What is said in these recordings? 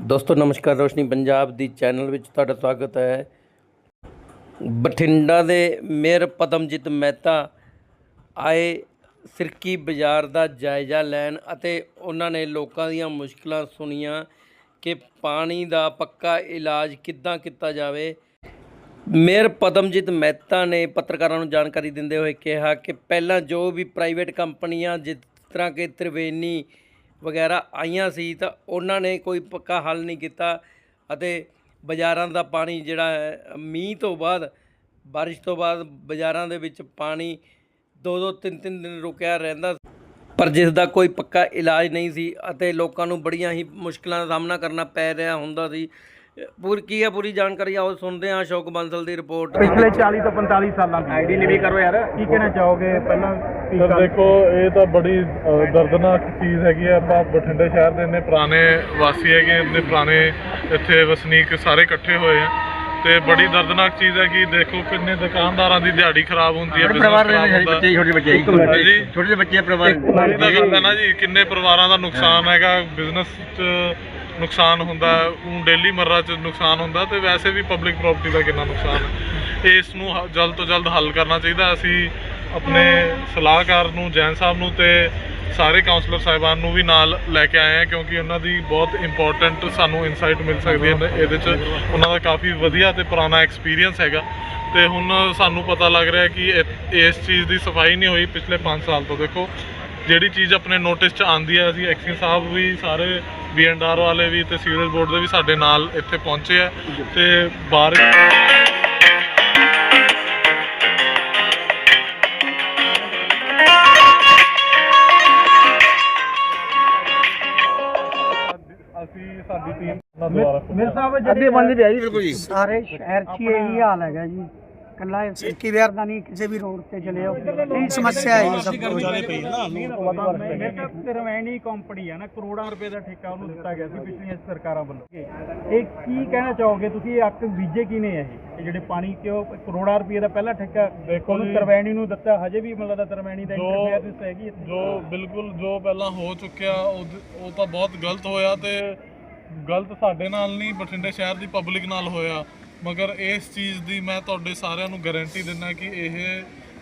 ਦੋਸਤੋ, ਨਮਸਕਾਰ, ਰੋਸ਼ਨੀ ਪੰਜਾਬ ਦੀ ਚੈਨਲ ਵਿੱਚ ਤੁਹਾਡਾ ਸਵਾਗਤ ਹੈ। ਬਠਿੰਡਾ ਦੇ ਮੇਅਰ ਪਦਮਜੀਤ ਮਹਿਤਾ ਆਏ ਸਿਰਕੀ ਬਾਜ਼ਾਰ ਦਾ ਜਾਇਜ਼ਾ ਲੈਣ ਅਤੇ ਉਹਨਾਂ ਨੇ ਲੋਕਾਂ ਦੀਆਂ ਮੁਸ਼ਕਲਾਂ ਸੁਣੀਆਂ ਕਿ ਪਾਣੀ ਦਾ ਪੱਕਾ ਇਲਾਜ ਕਿੱਦਾਂ ਕੀਤਾ ਜਾਵੇ। ਮੇਅਰ ਪਦਮਜੀਤ ਮਹਿਤਾ ਨੇ ਪੱਤਰਕਾਰਾਂ ਨੂੰ ਜਾਣਕਾਰੀ ਦਿੰਦੇ ਹੋਏ ਕਿਹਾ ਕਿ ਪਹਿਲਾਂ ਜੋ ਵੀ ਪ੍ਰਾਈਵੇਟ ਕੰਪਨੀਆਂ ਜਿਸ ਤਰ੍ਹਾਂ ਕਿ ਤ੍ਰਿਵੇਣੀ ਵਗੈਰਾ ਆਈਆਂ ਸੀ ਤਾਂ ਉਹਨਾਂ ਨੇ ਕੋਈ ਪੱਕਾ ਹੱਲ ਨਹੀਂ ਕੀਤਾ ਅਤੇ ਬਾਜ਼ਾਰਾਂ ਦਾ ਪਾਣੀ ਜਿਹੜਾ ਹੈ, ਮੀਂਹ ਤੋਂ ਬਾਅਦ, ਬਾਰਿਸ਼ ਤੋਂ ਬਾਅਦ ਬਾਜ਼ਾਰਾਂ ਦੇ ਵਿੱਚ ਪਾਣੀ ਦੋ ਦੋ ਤਿੰਨ ਤਿੰਨ ਦਿਨ ਰੁਕਿਆ ਰਹਿੰਦਾ ਪਰ ਜਿਸ ਦਾ ਕੋਈ ਪੱਕਾ ਇਲਾਜ ਨਹੀਂ ਸੀ ਅਤੇ ਲੋਕਾਂ ਨੂੰ ਬੜੀਆਂ ਹੀ ਮੁਸ਼ਕਲਾਂ ਦਾ ਸਾਹਮਣਾ ਕਰਨਾ ਪੈ ਰਿਹਾ ਹੁੰਦਾ ਸੀ। ਪੂਰੀ ਕੀ ਹੈ ਪੂਰੀ ਜਾਣਕਾਰੀ ਆਓ ਸੁਣਦੇ ਹਾਂ ਅਸ਼ੋਕ ਬੰਸਲ ਦੀ ਰਿਪੋਰਟ ਪਿਛਲੇ 40 ਤੋਂ 45 ਸਾਲਾਂ ਦੀ। ਆਈਡੀ ਨਹੀਂ ਕਰੋ ਯਾਰ। ਕੀ ਕਹਿਣਾ ਚਾਹੋਗੇ? ਪਹਿਲਾਂ ਸਰ ਦੇਖੋ ਇਹ ਤਾਂ ਬੜੀ ਅ, ਦਰਦਨਾਕ ਚੀਜ਼ ਹੈਗੀ ਹੈ ਆਪਾਂ ਬਠਿੰਡੇ ਸ਼ਹਿਰ ਦੇ ਇੰਨੇ ਪੁਰਾਣੇ ਵਾਸੀ ਹੈਗੇ ਇੰਨੇ ਪੁਰਾਣੇ ਇੱਥੇ ਵਸਨੀਕ ਸਾਰੇ ਇਕੱਠੇ ਹੋਏ ਆ। ਤੇ ਬੜੀ ਦਰਦਨਾਕ ਚੀਜ਼ ਹੈ ਕਿ ਦੇਖੋ ਕਿੰਨੇ ਦੁਕਾਨਦਾਰਾਂ ਦੀ ਦਿਹਾੜੀ ਖਰਾਬ ਹੁੰਦੀ ਹੈ ਪਰਿਵਾਰ business ਦੇ ਖਰਾਬ ਹੁੰਦਾ। ਬੱਚੇ ਛੋਟੇ ਬੱਚੇ। ਇੱਕ ਮਿੰਟ ਜੀ। ਛੋਟੇ ਬੱਚੇ ਪਰਿਵਾਰ। ਤਾਂ ਗੱਲ ਹੈ ਨਾ ਜੀ ਕਿੰਨੇ ਪਰਿਵਾਰਾਂ ਦਾ ਨੁਕਸਾਨ ਹੈਗਾ। ਬਿਜ਼ਨਸ 'ਚ ਨੁਕਸਾਨ ਹੁੰਦਾ ਉਹ ਡੇਲੀ ਮਰਰਾ 'ਚ ਨੁਕਸਾਨ ਹੁੰਦਾ ਤੇ ਵੈਸੇ ਵੀ ਪਬਲਿਕ ਪ੍ਰਾਪਰਟੀ ਦਾ ਕਿੰਨਾ ਨੁਕਸਾਨ ਹੈ। ਇਸ ਨੂੰ ਹ- ਜਲਦ ਤੋਂ ਜਲਦ ਹੱਲ ਕਰਨਾ ਚਾਹੀਦਾ ਅਸੀਂ ਆਪਣੇ ਸਲਾਹਕਾਰ ਨੂੰ, ਜੈਨ ਸਾਹਿਬ ਨੂੰ ਤੇ ਸਾਰੇ ਕਾਉਂਸਲਰ ਸਾਹਿਬਾਨ ਨੂੰ ਵੀ ਨਾਲ ਲੈ ਕੇ ਆਏ ਹਾਂ ਕਿਉਂਕਿ ਉਹਨਾਂ ਦੀ ਬਹੁਤ ਇੰਪੋਰਟੈਂਟ ਸਾਨੂੰ ਇਨਸਾਈਟ ਮਿਲ ਸਕਦੀ ਹੈ। ਇਹਦੇ 'ਚ ਉਹਨਾਂ ਦਾ ਕਾਫੀ ਵਧੀਆ ਤੇ ਪੁਰਾਣਾ ਐਕਸਪੀਰੀਅੰਸ ਹੈਗਾ। ਤੇ ਹੁਣ ਸਾਨੂੰ ਪਤਾ ਲੱਗ ਰਿਹਾ ਕਿ ਇਹ- ਇਸ ਚੀਜ਼ ਦੀ ਸਫ਼ਾਈ ਨਹੀਂ ਹੋਈ ਪਿਛਲੇ 5 ਸਾਲ ਤੋਂ। ਦੇਖੋ ਜਿਹੜੀ ਚੀਜ਼ ਆਪਣੇ ਨੋਟਿਸ 'ਚ ਆਂਦੀ ਹੈ ਅਸੀਂ ਐਕਸਿੰਗ ਸਾਹਿਬ ਵੀ ਸਾਰੇ ਬੀਐਨਆਰ ਵਾਲੇ ਵੀ ਤੇ ਸੀਵਰੇਜ ਬੋਰਡ ਦੇ ਵੀ ਸਾਡੇ ਨਾਲ ਇੱਥੇ ਪਹੁੰਚੇ ਆ ਤੇ ਬਾਰਿਸ਼ ਅਸੀਂ ਸਾਡੀ ਟੀਮ ਨਾਲ ਦੁਬਾਰਾ ਮੇਰੇ ਸਾਹਿਬ ਅੱਧੇ ਬੰਦ ਰਹੀ ਬਿਲਕੁਲ ਜੀ। ਸਾਰੇ ਸ਼ਹਿਰ 'ਚ ਇਹੀ ਹਾਲ ਹੈਗਾ ਜੀ। ਕੱਲਾ ਸਿੱਕੀ ਵਿਆਰ ਦਾ ਨਹੀਂ ਕਿਸੇ ਵੀ ਰੋਡ ਤੇ ਚਲੇ ਜਾਓ ਇਹ ਸਮੱਸਿਆ ਹੈ ਜੀ ਸਭ ਤੋਂ। ਰਵੈਣੀ ਕੰਪਨੀ ਹੈ ਨਾ ਕਰੋੜਾਂ ਰੁਪਏ ਦਾ ਠੇਕਾ ਉਹਨੂੰ ਦਿੱਤਾ ਗਿਆ ਸੀ ਪਿਛਲੀਆਂ ਸਰਕਾਰਾਂ ਵੱਲੋਂ। ਇਹ ਕੀ ਕਹਿਣਾ ਚਾਹੋਗੇ ਤੁਸੀਂ? ਇਹ ਅੱਕ ਬੀਜੇ ਕੀ ਨੇ ਇਹ? ਇਹ ਜਿਹੜੇ ਪਾਣੀ ਕਿਉਂ ਕਰੋੜਾਂ ਰੁਪਏ ਦਾ ਪਹਿਲਾ ਠੇਕਾ ਦੇਖੋ ਉਹਨੂੰ ਤਰਵੈਣੀ ਨੂੰ ਦਿੱਤਾ ਹਜੇ ਵੀ ਮਤਲਬ ਦਾ ਤਰਵੈਣੀ ਦਾ ਇੰਟਰਫੇਅਰੈਂਸ ਹੈਗੀ ਜੋ ਬਿਲਕੁਲ ਜੋ ਪਹਿਲਾਂ ਹੋ ਚੁੱਕਿਆ ਉਹ ਉਹ ਤਾਂ ਬਹੁਤ ਗਲਤ ਹੋਇਆ ਤੇ ਗਲਤ ਸਾਡੇ ਨਾਲ ਨਹੀਂ ਬਠਿੰਡੇ ਸ਼ਹਿਰ ਦੀ ਪਬਲਿਕ ਨਾਲ ਹੋਇਆ। ਮਗਰ ਇਸ ਚੀਜ਼ ਦੀ ਮੈਂ ਤੁਹਾਡੇ ਸਾਰਿਆਂ ਨੂੰ ਗਾਰੰਟੀ ਦਿੰਦਾ ਕਿ ਇਹ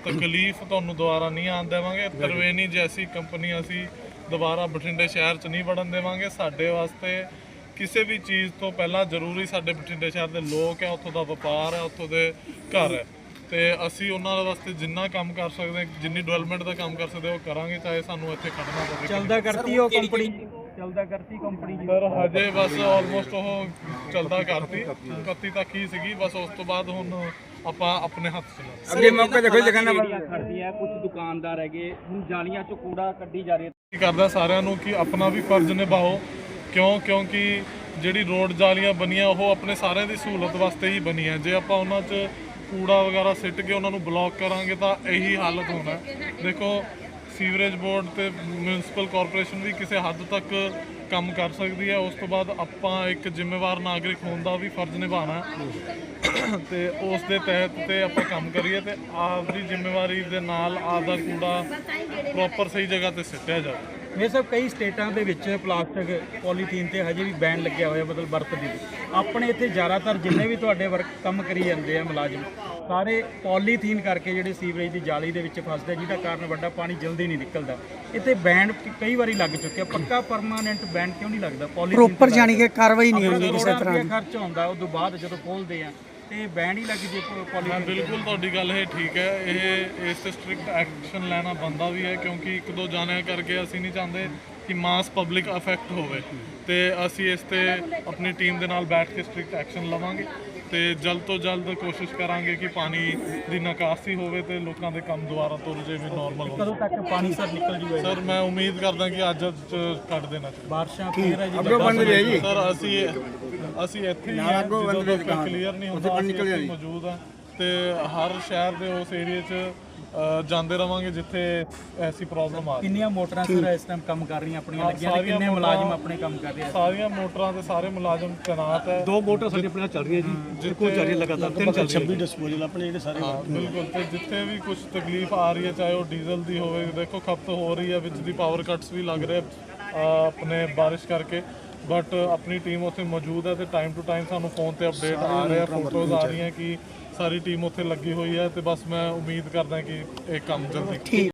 ਤਕਲੀਫ ਤੁਹਾਨੂੰ ਦੁਬਾਰਾ ਨਹੀਂ ਆਉਣ ਦੇਵਾਂਗੇ। ਤਰਵੇਨੀ ਜੈਸੀ ਕੰਪਨੀ ਅਸੀਂ ਦੁਬਾਰਾ ਬਠਿੰਡੇ ਸ਼ਹਿਰ 'ਚ ਨਹੀਂ ਵੜਨ ਦੇਵਾਂਗੇ। ਸਾਡੇ ਵਾਸਤੇ ਕਿਸੇ ਵੀ ਚੀਜ਼ ਤੋਂ ਪਹਿਲਾਂ ਜ਼ਰੂਰੀ ਸਾਡੇ ਬਠਿੰਡੇ ਸ਼ਹਿਰ ਦੇ ਲੋਕ ਹੈ ਉੱਥੋਂ ਦਾ ਵਪਾਰ ਹੈ ਉੱਥੋਂ ਦੇ ਘਰ ਹੈ। ਤੇ ਅਸੀਂ ਉਹਨਾਂ ਦੇ ਵਾਸਤੇ ਜਿੰਨਾ ਕੰਮ ਕਰ ਸਕਦੇ ਹਾਂ ਜਿੰਨੀ ਡਿਵੈਲਪਮੈਂਟ ਦਾ ਕੰਮ ਕਰ ਸਕਦੇ ਹਾਂ, ਉਹ ਕਰਾਂਗੇ ਚਾਹੇ ਸਾਨੂੰ ਇੱਥੇ ਖੜਨਾ ਪਵੇ। ਚੱਲਦਾ ਕਰਤੀ ਉਹ ਕੰਪਨੀ ਚੱਲਦਾ ਕਰਤੀ ਕੰਪਨੀ ਜੀ। ਸਰ ਹਜੇ ਬਸ ਆਲਮੋਸਟ ਉਹ ਚੱਲਦਾ ਕਰਤੀ। 31 ਤੱਕ ਹੀ ਸੀਗੀ ਬਸ ਉਸ ਤੋਂ ਬਾਅਦ ਹੁਣ ਆਪਾਂ ਆਪਣੇ ਹੱਥ ਚ ਲੈ ਅੱਗੇ ਮੌਕੇ ਦੇਖੋ ਜਗਾਨਾ ਖੜਦੀ ਹੈ ਕੁਝ ਦੁਕਾਨਦਾਰ ਹੈਗੇ। ਹੁਣ ਜਾਲੀਆਂ ਚੋਂ ਕੂੜਾ ਕੱਢੀ ਜਾ ਰਹੀ। ਹੈ ਕੀ ਕਰਦਾ ਸਾਰਿਆਂ ਨੂੰ ਕਿ ਆਪਣਾ ਵੀ ਫਰਜ਼ ਨਿਭਾਓ। ਕਿਉਂ? ਕਿਉਂਕਿ ਜਿਹੜੀ ਰੋਡ ਜਾਲੀਆਂ ਬਣੀਆਂ ਉਹ ਆਪਣੇ ਸਾਰਿਆਂ ਦੀ ਸਹੂਲਤ ਵਾਸਤੇ ਹੀ ਬਣੀਆਂ। ਜੇ ਆਪਾਂ ਉਹਨਾਂ 'ਚ ਕੂੜਾ ਵਗੈਰਾ ਸਿੱਟ ਕੇ ਉਹਨਾਂ ਨੂੰ ਬਲੌਕ ਕਰਾਂਗੇ ਤਾਂ ਇਹੀ ਹਾਲਤ ਹੋਣਾ। ਦੇਖੋ ਸੀਵਰੇਜ ਬੋਰਡ ਤੇ ਮਿਊਨਿਸਪਲ ਕਾਰਪੋਰੇਸ਼ਨ ਵੀ ਕਿਸੇ ਹੱਦ ਤੱਕ ਕੰਮ ਕਰ ਸਕਦੀ ਹੈ। ਉਸ ਤੋਂ ਬਾਅਦ ਆਪਾਂ ਇੱਕ ਜ਼ਿੰਮੇਵਾਰ ਨਾਗਰਿਕ ਹੋਣ ਦਾ ਵੀ ਫਰਜ਼ ਨਿਭਾਉਣਾ ਹੈ। ਤੇ ਉਸ ਦੇ ਤਹਿਤ ਤੇ ਆਪਾਂ ਕੰਮ ਕਰੀਏ ਤੇ ਆਪਦੀ ਜ਼ਿੰਮੇਵਾਰੀ ਦੇ ਨਾਲ ਆਪਦਾ ਕੂੜਾ ਪ੍ਰੋਪਰ ਸਹੀ ਜਗ੍ਹਾ ਤੇ ਸਿੱਟਿਆ ਜਾਵੇ। ਇਹ ਸਭ ਕਈ ਸਟੇਟਾਂ ਦੇ ਵਿੱਚ ਪਲਾਸਟਿਕ ਪੋਲੀਥੀਨ ਤੇ ਹਜੇ ਵੀ ਬੈਨ ਲੱਗਿਆ ਹੋਇਆ ਮਤਲਬ ਵਰਤ ਦੀ ਆਪਣੇ ਇੱਥੇ ਜ਼ਿਆਦਾਤਰ ਜਿੰਨੇ ਵੀ ਤੁਹਾਡੇ ਵਰਕ ਕੰਮ ਕਰੀ ਜਾਂਦੇ ਆ ਮੁਲਾਜ਼ਮ ਸਾਰੇ ਪੋਲੀਥੀਨ ਕਰਕੇ ਜਿਹੜੇ ਸੀਵਰੇਜ ਦੀ ਜਾਲੀ ਦੇ ਵਿੱਚ ਫਸਦੇ ਜਿਹਦਾ ਕਾਰਨ ਵੱਡਾ ਪਾਣੀ ਜਲਦੀ ਨਹੀਂ ਨਿਕਲਦਾ। ਇੱਥੇ ਬੈਨ ਕਈ ਵਾਰੀ ਲੱਗ ਚੁੱਕਿਆ ਪੱਕਾ ਪਰਮਾਨੈਂਟ ਬੈਨ ਕਿਉਂ ਨਹੀਂ ਲੱਗਦਾ? ਪੋਲੀਥੀਨ ਪ੍ਰੋਪਰ ਜਾਣੀ ਕਿ ਕਾਰਵਾਈ ਨਹੀਂ ਹੁੰਦੀ ਕਿਸੇ ਤਰ੍ਹਾਂ ਦੀ। ਖਰਚ ਹੁੰਦਾ ਉਸ ਤੋਂ ਬਾਅਦ ਜਦੋਂ ਖੋਲਦੇ ਆ ਤੇ ਬੈਨ ਹੀ ਲੱਗ ਜੇ ਹਾਂ ਪੋਲੀਥੀਨ ਬਿਲਕੁਲ ਤੁਹਾਡੀ ਗੱਲ ਇਹ ਠੀਕ ਹੈ। ਇਹ ਇਸ ਤੇ ਸਟ੍ਰਿਕਟ ਐਕਸ਼ਨ ਲੈਣਾ ਬੰਦਾ ਵੀ ਹੈ ਕਿਉਂਕਿ ਇੱਕ ਦੋ ਜਾਣਿਆਂ ਕਰਕੇ ਅਸੀਂ ਨਹੀਂ ਚਾਹੁੰਦੇ ਕਿ ਮਾਸ ਪਬਲਿਕ ਅਫੈਕਟ ਹੋਵੇ। ਤੇ ਅਸੀਂ ਇਸ ਤੇ ਆਪਣੀ ਟੀਮ ਦੇ ਨਾਲ ਬੈਠ ਕੇ ਸਟ੍ਰਿਕਟ ਐਕਸ਼ਨ ਲਵਾਂਗੇ। ਤੇ ਜਲਦ ਤੋਂ ਜਲਦ ਕੋਸ਼ਿਸ਼ ਕਰਾਂਗੇ ਕਿ ਪਾਣੀ ਦੀ ਨਿਕਾਸੀ ਹੋਵੇ ਤੇ ਲੋਕਾਂ ਦੇ ਕੰਮ ਦੁਬਾਰਾ ਤੁਰ ਜੇ ਵੀ ਨਾਰਮਲ ਕਦੋਂ ਹੋਵੇ ਤੱਕ ਪਾਣੀ ਸਰ ਨਿਕਲ ਜੂਗਾ ਸਰ ਮੈਂ ਉਮੀਦ ਕਰਦਾ ਕਿ ਅੱਜ ਚ ਕੱਢ ਦੇਣਾ ਚਾਹੀਦਾ। ਬਾਰਿਸ਼ਾਂ ਫੇਰ ਹੈ ਜੀ ਅੱਗੋਂ ਬੰਦ ਰਿਹਾ ਜੀ। ਸਰ ਅਸੀਂ ਅਸੀਂ ਇੱਥੇ ਹੀ ਹਾਂ ਜਦੋਂ ਤੱਕ ਕਲੀਅਰ ਨਹੀਂ ਹੁੰਦਾ ਅਸੀਂ ਮੌਜੂਦ ਆ ਤੇ ਹਰ ਸ਼ਹਿਰ ਦੇ ਉਸ ਏਰੀਆ 'ਚ ਜਾਂਦੇ ਰਵਾਂਗੇ ਜਿੱਥੇ ਐਸੀ ਪ੍ਰੋਬਲਮ ਆ ਰਹੀ ਕਿੰਨੀਆਂ ਮੋਟਰਾਂ ਸਰ ਇਸ ਟਾਈਮ ਕੰਮ ਕਰ ਰਹੀਆਂ ਆਪਣੀਆਂ ਲੱਗੀਆਂ ਤੇ ਸਾਰੀਆਂ ਕਿੰਨੇ ਮੋਟਰਾਂ- ਮੁਲਾਜ਼ਮ ਆਪਣੇ ਕੰਮ ਕਰ ਰਹੇ ਆ? ਸਾਰੀਆਂ ਮੋਟਰਾਂ ਤੇ ਸਾਰੇ ਮੁਲਾਜ਼ਮ ਤੈਨਾਤ ਹੈ। ਦੋ ਮੋਟਰ ਸਾਡੇ ਆਪਣੇ ਨਾਲ ਚੱਲ ਰਹੀਆਂ ਜੀ। ਜਿੱਥੇ ਚੱਲ ਰਹੀ ਲਗਾਤਾਰ ਤਿੰਨ ਚੱਲ 26 ਡਿਸਪੋਜ਼ਲ ਆਪਣੇ ਜਿਹੜੇ ਸਾਰੇ ਹਾਂ ਬਿਲਕੁਲ। ਤੇ ਜਿੱਥੇ ਵੀ ਕੁਝ ਤਕਲੀਫ ਆ ਰਹੀ ਹੈ ਚਾਹੇ ਉਹ ਡੀਜ਼ਲ ਦੀ ਹੋਵੇ ਦੇਖੋ ਖਪਤ ਹੋ ਰਹੀ ਹੈ ਵਿੱਚ ਦੀ ਪਾਵਰ ਕੱਟਸ ਵੀ ਲੱਗ ਰਹੇ ਆਪਣੇ ਬਾਰਿਸ਼ ਕਰਕੇ। ਬਟ ਆਪਣੀ ਟੀਮ ਉੱਥੇ ਮੌਜੂਦ ਹੈ ਤੇ ਟਾਈਮ ਟੂ ਟਾਈਮ ਸਾਨੂੰ ਫੋਨ ਤੇ ਅਪਡੇਟ ਆ ਰਿਹਾ ਫੋਟੋਜ਼ ਆ ਰਹੀਆਂ। ਕਿ ਸਾਰੀ ਟੀਮ ਉੱਥੇ ਲੱਗੀ ਹੋਈ ਹੈ ਤੇ ਬਸ ਮੈਂ ਉਮੀਦ ਕਰਦਾ ਕਿ ਇਹ ਕੰਮ ਜਲਦੀ